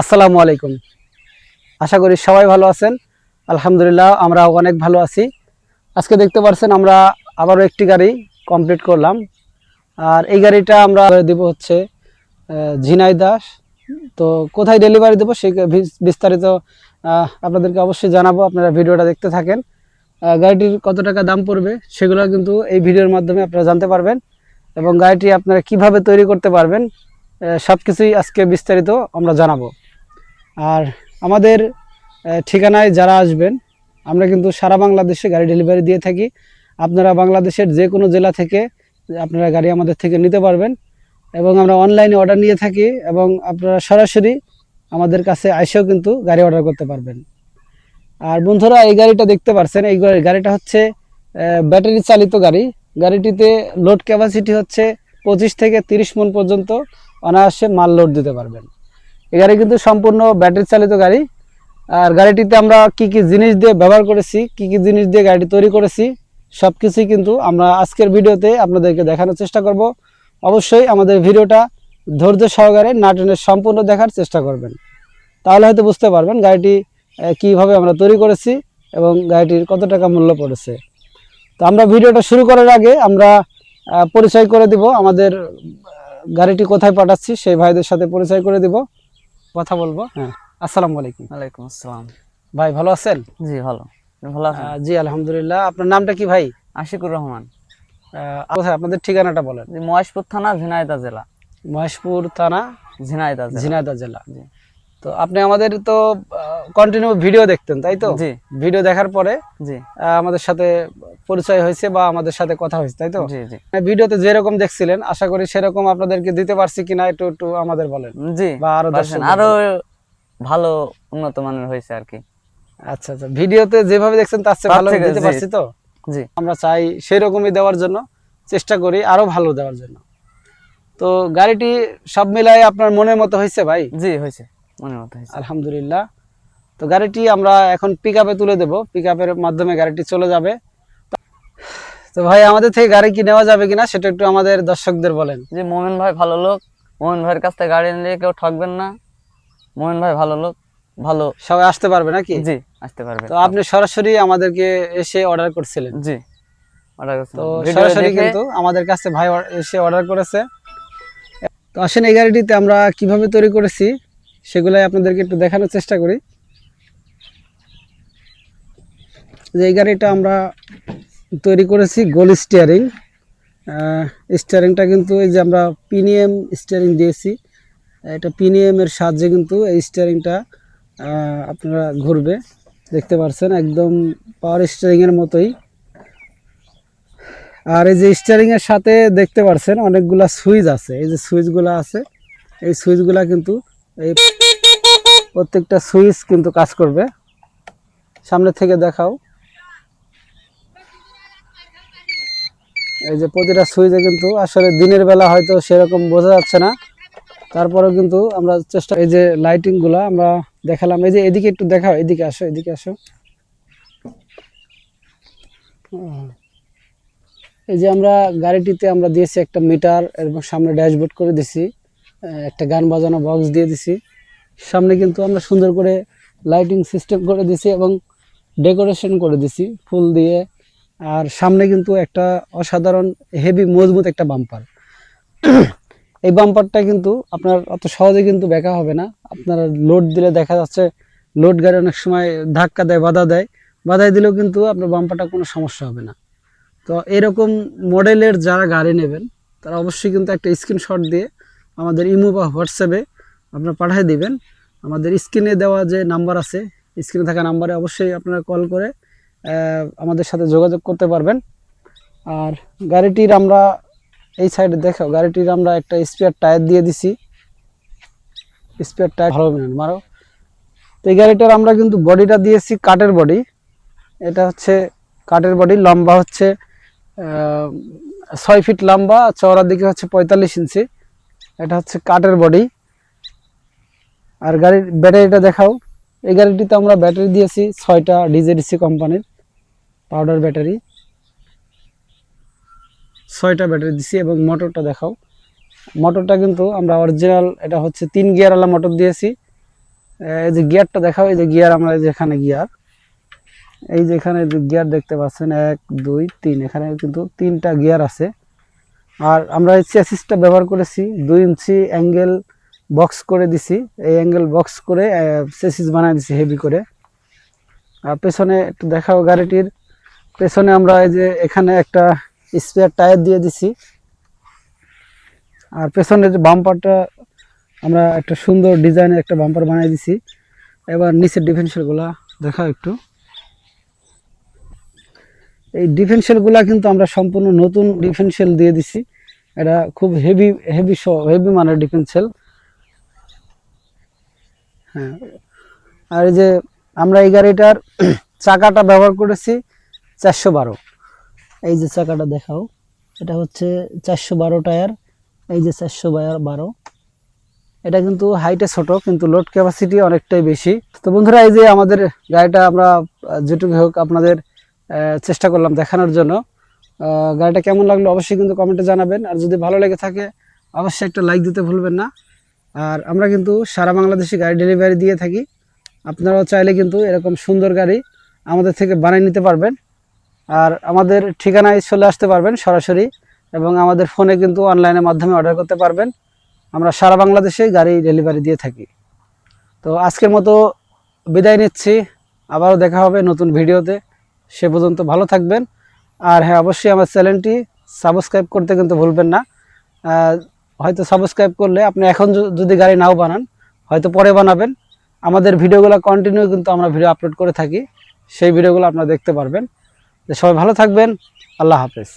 আসসালামু আলাইকুম। আশা করি সবাই ভালো আছেন। আলহামদুলিল্লাহ আমরা অনেক ভালো আছি। আজকে দেখতে পাচ্ছেন আমরা আবারও একটি গাড়ি কমপ্লিট করলাম। আর এই গাড়িটা আমরা দেব হচ্ছে ঝিনাই দাস। তো কোথায় ডেলিভারি দেবো সেই বিস্তারিত আপনাদেরকে অবশ্যই জানাব। আপনারা ভিডিওটা দেখতে থাকেন। গাড়িটির কত টাকা দাম পড়বে সেগুলো কিন্তু এই ভিডিওর মাধ্যমে আপনারা জানতে পারবেন। এবং গাড়িটি আপনারা কীভাবে তৈরি করতে পারবেন সব কিছুই আজকে বিস্তারিত আমরা জানাব। আর আমাদের ঠিকানায় যারা আসবেন, আমরা কিন্তু সারা বাংলাদেশে গাড়ি ডেলিভারি দিয়ে থাকি। আপনারা বাংলাদেশের যে কোনো জেলা থেকে, আপনারা গাড়ি আমাদের থেকে নিতে পারবেন এবং আমরা অনলাইনে অর্ডার নিয়ে থাকি এবং আপনারা সরাসরি আমাদের কাছে আইসেও কিন্তু গাড়ি অর্ডার করতে পারবেন। আর বন্ধুরা, এই গাড়িটা দেখতে পারছেন, এই গাড়িটা হচ্ছে ব্যাটারি চালিত গাড়ি। গাড়িটিতে লোড ক্যাপাসিটি হচ্ছে পঁচিশ থেকে তিরিশ মন পর্যন্ত। অনায়াসে মাল লোড দিতে পারবেন। এই গাড়ি কিন্তু সম্পূর্ণ ব্যাটারি চালিত গাড়ি। আর গাড়িটিতে আমরা কি কি জিনিস দিয়ে ব্যবহার করেছি, কি কি জিনিস দিয়ে গাড়িটি তৈরি করেছি সব কিছুই কিন্তু আমরা আজকের ভিডিওতে আপনাদেরকে দেখানোর চেষ্টা করব। অবশ্যই আমাদের ভিডিওটা ধৈর্য সহকারে না টেনে সম্পূর্ণ দেখার চেষ্টা করবেন। তাহলে হয়তো বুঝতে পারবেন গাড়িটি কীভাবে আমরা তৈরি করেছি এবং গাড়িটির কত টাকা মূল্য পড়েছে। তো আমরা ভিডিওটা শুরু করার আগে আমরা পরিচয় করে দিব আমাদের গাড়িটি কোথায় পাঠাচ্ছি, সেই ভাইদের সাথে পরিচয় করে দিব। কথা বলব। হ্যাঁ। আসসালামু আলাইকুম। ওয়ালাইকুম আসসালাম। ভাই ভালো আছেন? জি ভালো। ভালো আছেন? জি আলহামদুলিল্লাহ। আপনার নামটা কি ভাই? আশিকুর রহমান। আপনাদের ঠিকানাটা বলেন। মহেশপুর থানা ঝিনাইদা জেলা। মহেশপুর থানা ঝিনাইদা ঝিনাইদা জেলা। জি। তো আপনি আমাদের তো কন্টিনিউ ভিডিও দেখতেন তাই তো? জি। ভিডিও দেখার পরে জি। আমাদের সাথে পরিচয় হয়েছে বা আমাদের সাথে কথা হয়েছে তাই তো? জি জি। ভিডিওতে যেরকম দেখছিলেন আশা করি সেরকম আপনাদেরকে দিতে পারছি কিনা একটু একটু আমাদের বলেন। জি বা আরও। দর্শকদের আরও ভালো উন্নত মানের হয়েছে আর কি। আচ্ছা আচ্ছা। ভিডিওতে যেভাবে দেখছেন তার চেয়ে ভালো দিতে পারছি তো? জি। আমরা চাই সেরকমই দেওয়ার জন্য চেষ্টা করি আরও ভালো দেওয়ার জন্য। তো গাড়িটি সব মিলাই আপনার মনের মতো হয়েছে ভাই? জি হয়েছে। মনে মতো হয়েছে। আলহামদুলিল্লাহ। তো গাড়িটি আমরা এখন পিক তুলে দেব। পিক মাধ্যমে গাড়িটি চলে যাবে। তো ভাই আমাদের থেকে গাড়ি কি নেওয়া যাবে কিনা সেটা একটু আমাদের দর্শকদের বলেন। যে মোমেন ভাই ভালো লোক। মোমেন ভাইয়ের কাছ থেকে গাড়ি নিলে কেউ ঠকবেন না। মোমেন ভাই ভালো লোক ভালো। সবাই আসতে পারবে নাকি? জি আসতে পারবে। তো আপনি সরাসরি আমাদেরকে এসে অর্ডার করছিলেন। জি অর্ডার করছেন তো সরাসরি কিন্তু আমাদের কাছে ভাই এসে অর্ডার করেছে। তো আসেন এই গাড়িটিতে আমরা কীভাবে তৈরি করেছি? সেগুলাই আপনাদেরকে একটু দেখানোর চেষ্টা করি। যে এই গাড়িটা আমরা তৈরি করেছি গোল স্টিয়ারিং স্টিয়ারিংটা কিন্তু এই যে আমরা পিনিএম স্টিয়ারিং দিয়েছি। এটা পিনিএম এর সাহায্যে কিন্তু এই স্টিয়ারিংটা আপনারা ঘুরবে। দেখতে পাচ্ছেন একদম পাওয়ার স্টিয়ারিংয়ের মতোই। আর এই যে স্টিয়ারিংয়ের সাথে দেখতে পাচ্ছেন অনেকগুলা সুইচ আছে। এই যে সুইচগুলো আছে, এই সুইচগুলা কিন্তু এই প্রত্যেকটা সুইচ কিন্তু কাজ করবে। সামনে থেকে দেখাও। এই যে প্রতিটা সুইচে কিন্তু আসলে দিনের বেলা হয়তো সেরকম বোঝা যাচ্ছে না। তারপরেও কিন্তু আমরা চেষ্টা এই যে লাইটিংগুলা আমরা দেখালাম। এই যে এদিকে একটু দেখাও, এদিকে আসো এদিকে আসো। এই যে আমরা গাড়িটিতে আমরা দিয়েছি একটা মিটার এবং সামনে ড্যাশবোর্ড করে দিছি। একটা গান বাজানো বক্স দিয়ে দিছি। সামনে কিন্তু আমরা সুন্দর করে লাইটিং সিস্টেম করে দিছি এবং ডেকোরেশন করে দিছি ফুল দিয়ে। আর সামনে কিন্তু একটা অসাধারণ হেভি মজবুত একটা বাম্পার এই বাম্পারটা কিন্তু আপনার অত সহজে কিন্তু বেঁকা হবে না। আপনারা লোড দিলে দেখা যাচ্ছে লোড গাড়ি অনেক সময় ধাক্কা দেয়, বাধা দেয়। বাধাই দিলেও কিন্তু আপনার বাম্পারটা কোনো সমস্যা হবে না। তো এরকম মডেলের যারা গাড়ি নেবেন, তারা অবশ্যই কিন্তু একটা স্ক্রিনশট দিয়ে আমাদের ইমো বা হোয়াটসঅ্যাপে আপনারা পাঠিয়ে দিবেন। আমাদের স্ক্রিনে দেওয়া যে নাম্বার আছে, স্ক্রিনে থাকা নাম্বারে অবশ্যই আপনারা কল করে আমাদের সাথে যোগাযোগ করতে পারবেন। আর গাড়িটির আমরা এই সাইডে দেখো, গাড়িটির আমরা একটা স্পেয়ার টায়ার দিয়ে দিছি। স্পেয়ার টায়ার ভালো মারো। তো এই গাড়িটার আমরা কিন্তু বডিটা দিয়েছি কাঠের বডি। এটা হচ্ছে কাঠের বডি, লম্বা হচ্ছে ছয় ফিট লম্বা, চওড়ার দিকে হচ্ছে পঁয়তাল্লিশ ইঞ্চি এটা হচ্ছে কাঠের বডি। আর গাড়ির ব্যাটারিটা দেখাও। এই গাড়িটিতে আমরা ব্যাটারি দিয়েছি ছয়টা ডিজেডিসি কোম্পানির পাউডার ব্যাটারি। ছয়টা ব্যাটারি দিছি এবং মোটরটা দেখাও। মোটরটা কিন্তু আমরা অরিজিনাল, এটা হচ্ছে তিন গিয়ারওয়ালা মোটর দিয়েছি। এই যে গিয়ারটা দেখাও, এই যে গিয়ার আমরা যেখানে গিয়ার। এই যে এখানে গিয়ার দেখতে পাচ্ছেন, এক, দুই, তিন, এখানে কিন্তু তিনটা গিয়ার আছে। আর আমরা এই চেসিসটা ব্যবহার করেছি দুই ইঞ্চি অ্যাঙ্গেল বক্স করে দিছি। এই অ্যাঙ্গেল বক্স করে সেসিস বানিয়ে দিছি হেভি করে। আর পেছনে একটু দেখাও গাড়িটির। পেছনে আমরা এই যে এখানে একটা স্পেয়ার টায়ার দিয়ে দিছি। আর পেছনের যে বাম্পারটা আমরা একটা সুন্দর ডিজাইনের একটা বাম্পার বানিয়ে দিছি। এবার নিচের ডিফেন্সিয়ালগুলা দেখাও একটু। এই ডিফেন্সিয়ালগুলা কিন্তু আমরা সম্পূর্ণ নতুন ডিফেন্সিয়াল দিয়ে দিছি। এটা খুব হেভি হেভি হেভি মানের ডিফেন্সিয়াল হ্যাঁ। আর এই যে আমরা এই গাড়িটার চাকাটা ব্যবহার করেছি চারশো বারো। এই যে চাকাটা দেখাও, এটা হচ্ছে চারশো বারো টায়ার, এই যে চারশো বারো। এটা কিন্তু হাইটে ছোট, কিন্তু লোড ক্যাপাসিটি অনেকটাই বেশি। তো বন্ধুরা, এই যে আমাদের গাড়িটা আমরা যেটুকু হোক আপনাদের চেষ্টা করলাম দেখানোর জন্য। গাড়িটা কেমন লাগল অবশ্যই কিন্তু কমেন্টে জানাবেন। আর যদি ভালো লেগে থাকে, অবশ্যই একটা লাইক দিতে ভুলবেন না। আর আমরা কিন্তু সারা বাংলাদেশে গাড়ি ডেলিভারি দিয়ে থাকি। আপনারাও চাইলে কিন্তু এরকম সুন্দর গাড়ি আমাদের থেকে বানিয়ে নিতে পারবেন। আর আমাদের ঠিকানায় চলে আসতে পারবেন সরাসরি এবং আমাদের ফোনে কিন্তু অনলাইনের মাধ্যমে অর্ডার করতে পারবেন। আমরা সারা বাংলাদেশে গাড়ি ডেলিভারি দিয়ে থাকি। তো আজকের মতো বিদায় নিচ্ছি। আবারও দেখা হবে নতুন ভিডিওতে। সে পর্যন্ত ভালো থাকবেন। আর হ্যাঁ অবশ্যই আমার চ্যানেলটি সাবস্ক্রাইব করতে কিন্তু ভুলবেন না। হয়তো সাবস্ক্রাইব করলে আপনি এখন যদি গাড়ি নাও বানান, হয়তো পরে বানাবেন। আমাদের ভিডিওগুলো কন্টিনিউ কিন্তু আমরা ভিডিও আপলোড করে থাকি। সেই ভিডিওগুলো আপনারা দেখতে পারবেন। সবাই ভালো থাকবেন। আল্লাহ হাফেজ।